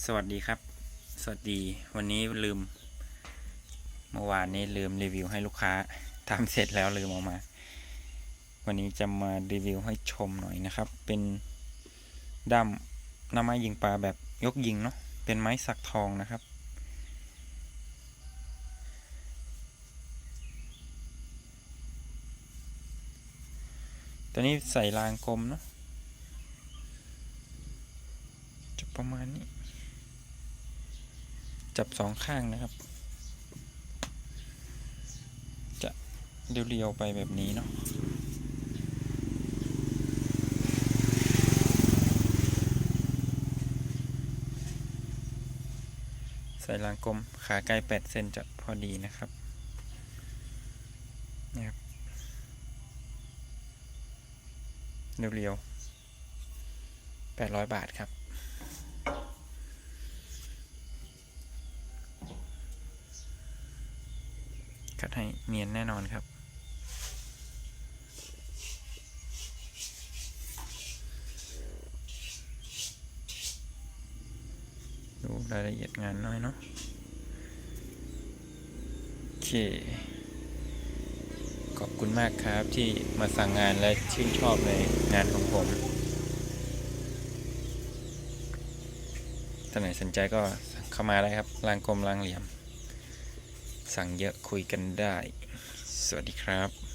สวัสดีครับ สวัสดี วันนี้ลืม เมื่อวานนี้ลืมรีวิวให้ลูกค้าทำเสร็จแล้วลืมออกมา วันนี้จะมารีวิวให้ชมหน่อยนะครับ เป็นด้ามหน้าไม้ยิงปลาแบบยกยิงเนาะ เป็นไม้สักทองนะครับ ตัวนี้ใส่รางกลมเนาะจะประมาณนี้ จับสองข้างนะครับ จะเรียวๆไปแบบนี้เนาะใส่รางกลมขาไกลแปดเซนจะพอดีนะครับนี่ครับเรียวๆแปดร้อยบาทครับ คัดให้เนียนแน่นอนครับดูรายละเอียดงานน้อยเนาะโอเค ขอบคุณมากครับที่มาสั่งงานและชื่นชอบในงานของผมท่านไหนสนใจก็เข้ามาได้ครับรางกลมรางเหลี่ยม สั่งเยอะคุยกันได้ สวัสดีครับ